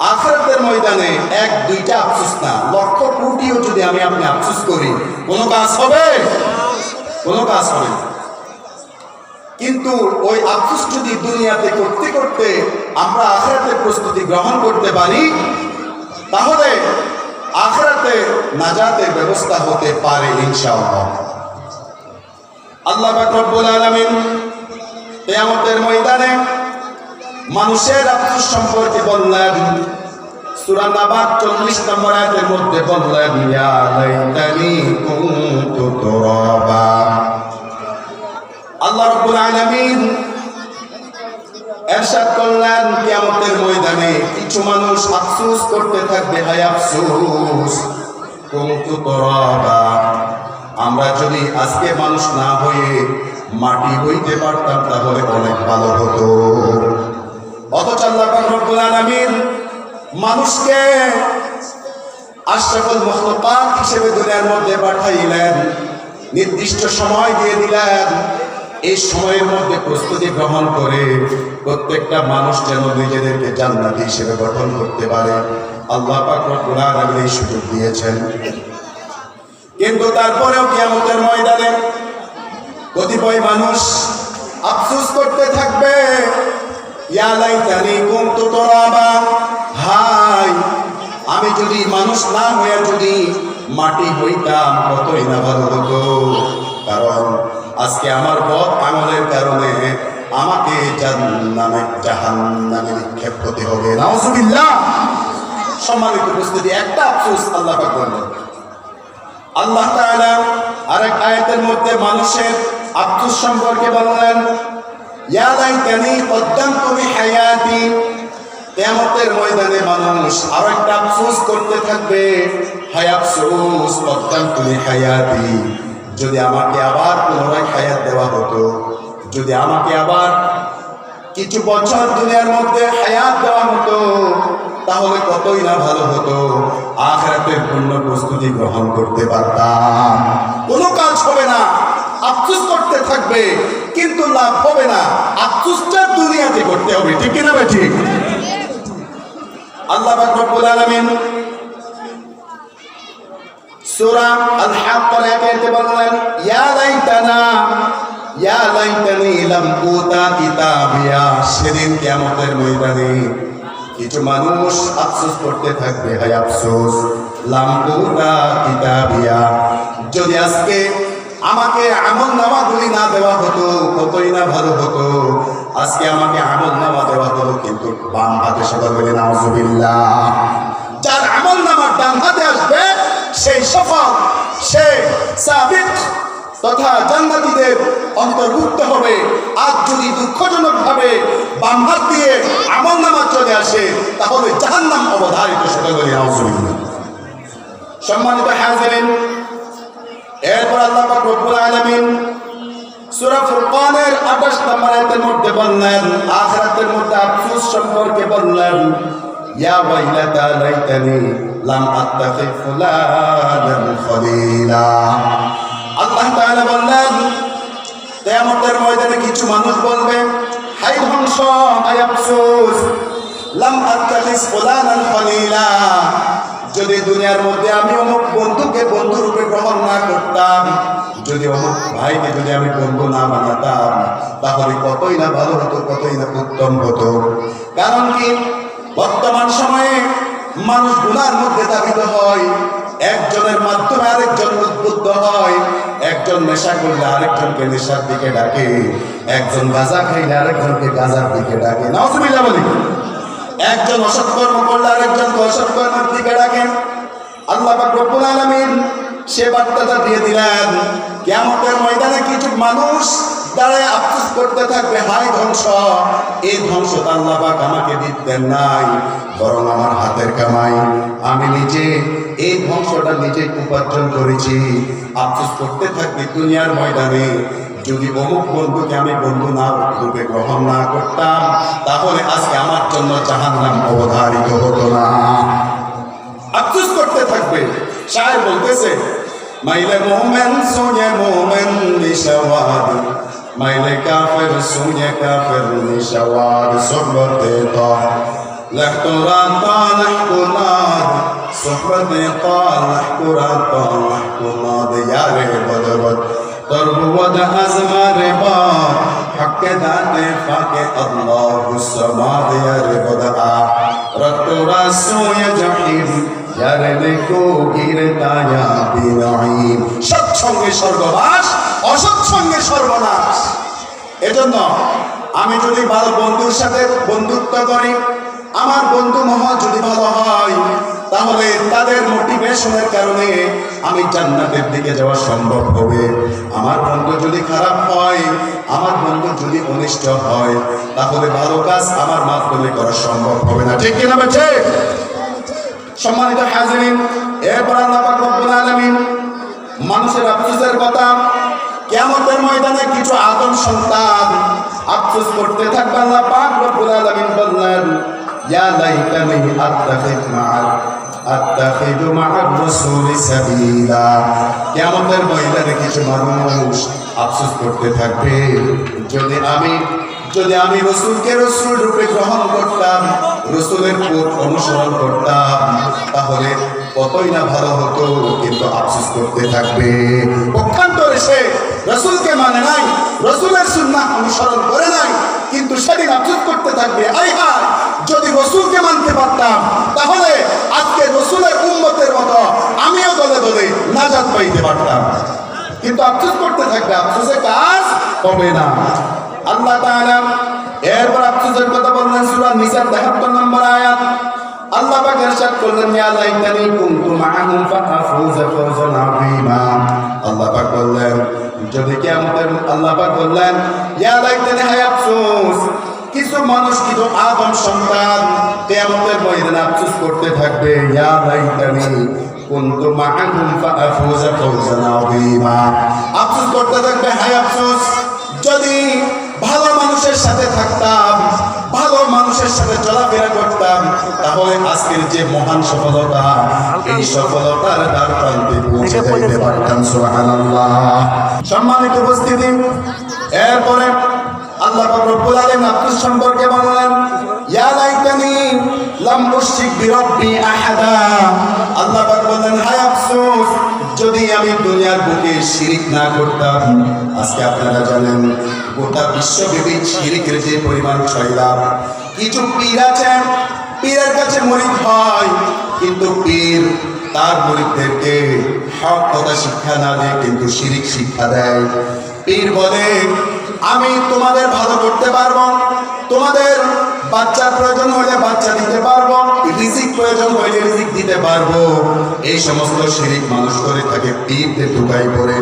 আখরাতের ময়দানে এক, দুইটা আফসোস না, লক্ষ কোটিও যদি আমি আপনি আফসোস করি, কোনো কাজ হবে? কোনো কাজ হবে কিন্তু ওই আফসোস যদি দুনিয়াতে করতে করতে আমরা আখরাতের প্রস্তুতি গ্রহণ করতে পারি, তাহলে আখরাতে নাজাতের ব্যবস্থা হতে পারে ইনশাআল্লাহ। আল্লাহ রব্বুল আলামিন কিয়ামতের ময়দানে মানুষের আফসোস সম্পর্কে বললেন, সূরা নাবাত 40 নম্বর আয়াতের মধ্যে বললেন লাইতানি কুনতু তুরাবা। আল্লাহ রাব্বুল আলামিন এরশাদ করলেন, কিয়ামতের ময়দানে কিছু মানুষ আফসোস করতে থাকবে, হায় আফসোস, কুনতু তুরাবা। আমরা যদি আজকে মানুষ না হয়ে মাটি হইতে পারতাম, তাহলে অনেক ভালো হতো। অথচ আল্লাহ মানুষকে আশরাফুল মখলুকাত হিসেবে দুনিয়ার মধ্যে পাঠাইলেন। নির্দিষ্ট সময় দিয়ে দিলেন। এই সময়ের মধ্যে প্রস্তুতি গ্রহণ করে প্রত্যেকটা মানুষ যেন নিজেদেরকে জান্নাতি হিসেবে গঠন করতে পারে। আল্লাহ পাক রব্বুল আলামিন এই সুযোগ দিয়েছেন। কিন্তু তারপরেও কিয়ামতের ময়দানে কতিপয় মানুষ আফসোস করতে থাকবে। আমি যদি মানুষ না হয়ে যদি মাটি হইতাম, কতই না ভালো হতো। কারণ আজকে আমার বদ আমলের কারণে আমাকে জাহান্নামে জাহান্নামে নিক্ষেপ হতে হবে। নাউজুবিল্লাহ। সম্মানিত উপস্থিতি, একটা আফসোস আল্লাহ পাক বললেন আল্লাহ তাআলা আরেক আয়াতের মধ্যে মানুষের আফসোস সম্পর্কে বললেন কিয়ামতের ময়দানে মানুষ আরও একটা আফসোস করতে থাকবে। হায় আফসোস কদ্দামতু বিহায়াতি যদি আমাকে আবার পুনরায় হায়াত দেওয়া হতো, যদি আমাকে আবার কিছু বছর দুনিয়ার মধ্যে হায়াত দেওয়া হতো, তাহলে কতই না ভালো হতো। আখরাতের পূর্ণ প্রস্তুতি গ্রহণ করতে পারতাম। কোনো কাজ হবে না, আফসোস করতে থাকবে। লাভ হবে না। আফসোসটা দুনিয়াতে করতে হবে, ঠিক কিনা ঠিক? আল্লাহ রব্বুল আলামিন সূরা আল আয়াতে বললেন, ইয়া লাইতানা, ইয়া লাইতানি লাম উতা কিতাবিয়া। সেদিন কিয়ামতের ময়দানে কিছু মানুষ আফসোস করতে থাকবে, হায় আফসোস। লাম উতা কিতাবিয়া। যদি আজকে আমাকে আমল নামাগুলি না দেওয়া হতো, কতই না ভালো হতো। আজকে আমাকে আমল নামা দেওয়া হতো কিন্তু বাম হাতে সবাই বলে, নাউজুবিল্লাহ। যার আমল নামার ডান হাতে আসবে, সেই সফল, সে সাবিক তথা জান্নাতীদের অন্তর্ভুক্ত হবে। আর যদি দুঃখজনক ভাবে বাম হাত দিয়ে আমল নামা চলে আসে, তাহলে জাহান্নাম অবধারিত সেটা বলে, নাউজুবিল্লাহ। সম্মানিত হাজিরিন এরপর আল্লাহ পাক রব্বুল আলামিন সূরা ফুরকানের 28 নম্বর আয়াতের মধ্যে বললেন, আখিরাতের মধ্যে আফসোস সম্পর্কে বললেন, ইয়া ওয়াইলাতা লাইতানি লাম আত্তাখি ফুলানান খলিলা। আল্লাহ তাআলা বললেন, কিয়ামতের ময়দানে কিছু মানুষ বলবে, হাই ধ্বংস, হাই আফসোস, লাম আত্তাখিস ফুলানান খলিলা। যদি দুনিয়ার মধ্যে আমি অমুক বন্ধুকে বন্ধু রূপে গ্রহণ না করতাম, যদি অমুক ভাইকে যদি আমি বন্ধু না বানাতাম, তাহলে কতই না ভালো হতো, কতই না উত্তম হতো। কারণ কি? বর্তমান সময়ে মানুষ গুনার মধ্যে দাবিত হয়, একজনের মাধ্যমে আরেকজন উদ্বুদ্ধ হয়, একজন নেশা করলে আরেকজনকে নেশার দিকে ডাকে, একজন গাঁজা খাইলে আরেকজনকে গাঁজার দিকে ডাকে। নাউজুবিল্লাহ বলি। একজন অসৎ কর্ম করলে আরেকজনকে অসৎ কর্মের দিকে ডাকেন। আল্লাহ রব্বুল আলামিন সে বার্তাটা দিয়ে দিলেন, কিয়ামতের ময়দানে কিছু মানুষ দাঁড়ায় আফসোস করতে থাকবে হাই ধ্বংস, এই ধ্বংস আল্লাহ পাক আমাকে দিতেন নাই, বরং আমার হাতের কামাই। আমি নিজে এই ধ্বংসটা নিজে উপার্জন করেছি। আফসোস করতে থাকবে দুনিয়ার ময়দানে যদি অমুক বন্ধুকে আমি বন্ধু না রূপে গ্রহণ না করতাম তাহলে আজকে আমার জন্য জাহান নাম অবধারিত হতো না আফসোস করতে থাকবে শায়ের বলতেছে মাইলে মোমেন সোনে মোমেন নিশাওয়াদ মাইলে কাফের সোনে কাফের নিশাওয়াদ সবতে তো لحقرات لحقناد صحبت قال لحقرات لحقناد يا رب درود ضرب ود أزمر با حق ذات فاك الله السماد يا رب دعا رت رسو يا جحيم يا رب গিরতায়া বিনাইম সৎসঙ্গে স্বর্গবাস অসৎসঙ্গে সর্বনাশ এজন্য আমি যদি ভালো বন্ধুর সাথে বন্ধুত্ব করি আমার বন্ধু মহল যদি ভালো হয় তাহলে তাদের মোটিভেশনের কারণে আমি জান্নাতের দিকে যাওয়া সম্ভব হবে। আমার বন্ধু যদি খারাপ হয়, আমার বন্ধু যদি অনিষ্ট হয়, তাহলে ভালো কাজ আমার মাধ্যমে করা সম্ভব হবে না। ঠিক কিনা বেঠে? সম্মানিত হাজিরিন, এরপর আল্লাহ রব্বুল আলামিন মানুষের আফসোসের কথা, কিয়ামতের ময়দানে কিছু আদম সন্তান আফসোস করতে থাকবে। আল্লাহ পাক রব্বুল আলামিন বললেন, ইয়া লাইতানি মা'আর রাসূলি কিয়ামতের ময়দানে কিছু মানুষ আফসোস করতে থাকবে, যদি আমি যদি আমি রসুলকে রসুল রূপে গ্রহণ করতাম, রসুলের পথ অনুসরণ করতাম, তাহলে কতই না ভালো হতো, কিন্তু আফসোস করতে থাকবে। পক্ষান্তরে সে রসুলকে মানে নাই, রসুলের সুন্নাহ অনুসরণ করে নাই, কিন্তু সেদিন আফসোস করতে থাকবে আই হায় যদি রসুলকে মানতে পারতাম, তাহলে পাইতে পারতাম। কিন্তু আফসোস করতে থাকবে আফসোসে কাজ হবে না। আল্লাহ তাআলা এরপর আফসোসের কথা বললেন সূরা নিসার 73 নম্বর আয়াত। আল্লাহ পাক ইরশাদ করলেন ইয়া লাইতানি কুনতু মাআহুম আযীমা। আল্লাহ পাক বললেন, যদি কিয়ামতের আল্লাহ পাক বললেন, ইয়া লাইতানি, হায় আফসোস, কিছু মানুষ কিন্তু আদম সন্তান কিয়ামতের ময়দানে আফসোস করতে থাকবে। ইয়া লাইতানি কুনতু মাআহুম ফাআফুজা ফাওজান আযীমা। আফসোস করতে থাকবে হায় আফসোস যদি ভালো মানুষের সাথে থাকতাম ভালো মানুষের সাথে চলাফেরা করতাম তাহলে আজকের যে মহান সফলতা এই সফলতার দ্বার প্রান্তে পৌঁছে যাইতে পারতাম সুবহানাল্লাহ। সম্মানিত উপস্থিতি এরপরে আল্লাহ রব্বুল আলামিন সম্পর্কে বললেন ইয়া লাম উশরিক বিরাব্বি আহাদা। আল্লাহ পাক বললেন, হায় আফসোস, যদি আমি দুনিয়ার বুকে শিরিক না করতাম, আজকে আপনারা জানেন, গোটা বিশ্বব্যাপী শিরিকের যে পরিমাণ ছয়লাভ কিছু পীর আছে পীরের কাছে মরিদ হয়, কিন্তু পীর তার মরিদদেরকে হক কথা শিক্ষা না দিয়ে কিন্তু শিরিক শিক্ষা দেয়। পীর বলে, আমি তোমাদের ভালো করতে পারব, তোমাদের বাচ্চার প্রয়োজন হলে বাচ্চা দিতে পারব, রিজিক প্রয়োজন হলে রিজিক দিতে পারব। এই সমস্ত শিরিক মানুষ করে থাকে পীরদের ঢুকাই পড়ে।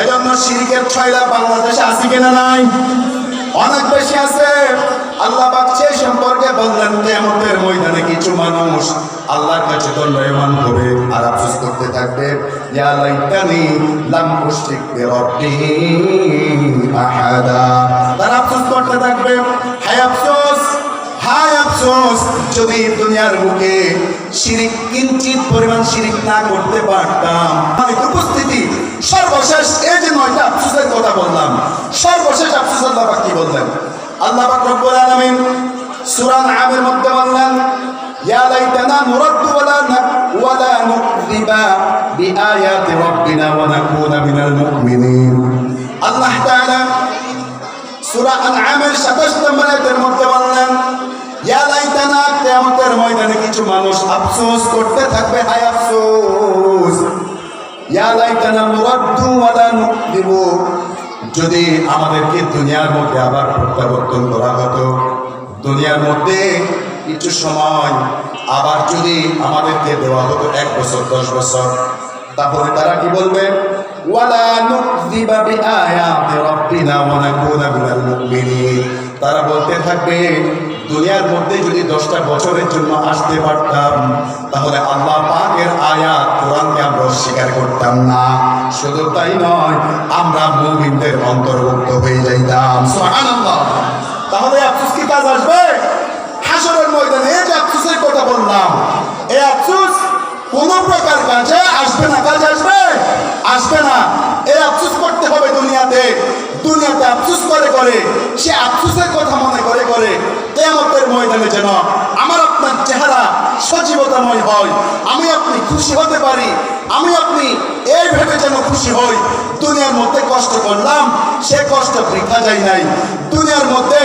এজন্য শিরিকের ছয়লা বাংলাদেশে আছে কিনা নাই? অনেক বেশি আছে। আল্লাহ সেই সম্পর্কে বললেন, কিয়ামতের ময়দানে কিছু মানুষ আল্লাহর কাছে দণ্ডায়মান হবে আর আফসোস করতে থাকবে। ইয়া লাম উশরিক আহাদা। তারা আফসোস করতে থাকবে। আফসোস যদি দুনিয়ার বুকে শিরিক, কিঞ্চিত পরিমাণ শিরিক না করতে পারতাম। আমি উপস্থিতি। সর্বশেষ এই যে নয়টা আফসোসের কথা বললাম, সর্বশেষ আফসোস আল্লাহ কি বললেন আল্লাহ পাক রব্বুল আলামিন সূরা আমের মধ্যে বললেন, ইয়া লাইতানা নুরাদ্দু ওয়ালা নাক ওয়ালা নুকযিবা বিআয়াতি রাব্বিনা ওয়া নাকুনা মিনাল মুমিনিন। আল্লাহ তাআলা সূরা আনআমের 27 নম্বর আয়াতের মধ্যে বললেন ইয়া লাইতানা, কিয়ামতের ময়দানে কিছু মানুষ আফসোস করতে থাকবে। হায় আফসোস। ইয়া লাইতানা, নুরাদ্দু ওয়ালা নুকযিবু যদি আমাদেরকে দুনিয়ার মধ্যে আবার প্রত্যাবর্তন করা হতো, দুনিয়ার মধ্যে কিছু সময় আবার যদি আমাদেরকে দেওয়া হতো এক বছর, দশ বছর, তাহলে তারা কি বলবে? তারা বলতে থাকবে দুনিয়ার মধ্যে যদি দশটা বছরের জন্য আসতে পারতাম, তাহলে আল্লাহ পাকের আয়াত কোরআনকে আমরা অস্বীকার করতাম না। শুধু তাই নয়, আমরা মুমিনদের অন্তর্ভুক্ত হয়ে যাইতাম। তাহলে আফসোস কি কাজ আসবে? হাসরের ময়দানে এই যে আফসোসের কথা বললাম, এই আফসোস কোন প্রকার কাজে আসবে না, কাজে আসবে? আসবে না। এই আফসোস করতে হবে দুনিয়াতে। দুনিয়াতে আফসোস করে করে, সে আফসুসের কথা মনে করে করে যেন আমার আপনার চেহারা সজীবতাময় হয়। আমি আপনি খুশি হতে পারি। আমি আপনি এই ভেবে যেন খুশি হই। দুনিয়ার মধ্যে কষ্ট করলাম, সে কষ্ট বৃথা যায় নাই। দুনিয়ার মধ্যে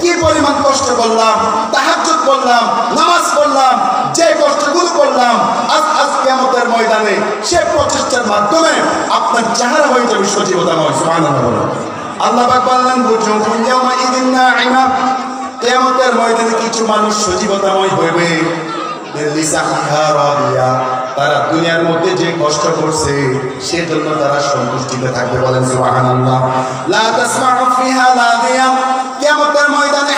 কি পরিমাণ কষ্ট করলাম, তাহাজ্জুদ করলাম, নামাজ পড়লাম, যে কষ্টগুলো করলাম, আজ আজ কেমতের ময়দানে সে প্রচেষ্টার মাধ্যমে আপনার চেহারা হয়ে যাবে সজীবতাময়। আল্লাহ পাক বুঝুন কেয়ামতের ময়দানে কিছু মানুষ সজীবতাময় হইবে। তারা দুনিয়ার মধ্যে যে কষ্ট করছে, সেজন্য তারা সন্তুষ্টিতে থাকবে বলেন ময়দানে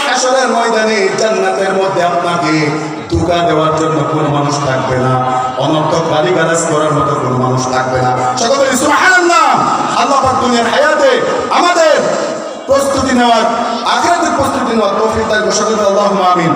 ময়দানে, জান্নাতের মধ্যে আপনাকে দুকা দেওয়ার জন্য কোনো মানুষ থাকবে না। অনর্থক গালিগালাজ করার মতো কোনো মানুষ থাকবে না। আল্লাহ দুনিয়ার হায়াতে আমাদের প্রস্তুতি নেওয়ার আখেরাতের প্রস্তুতি নেওয়ার তৌফিক তাই ঘোষণা আল্লাহ আমিন।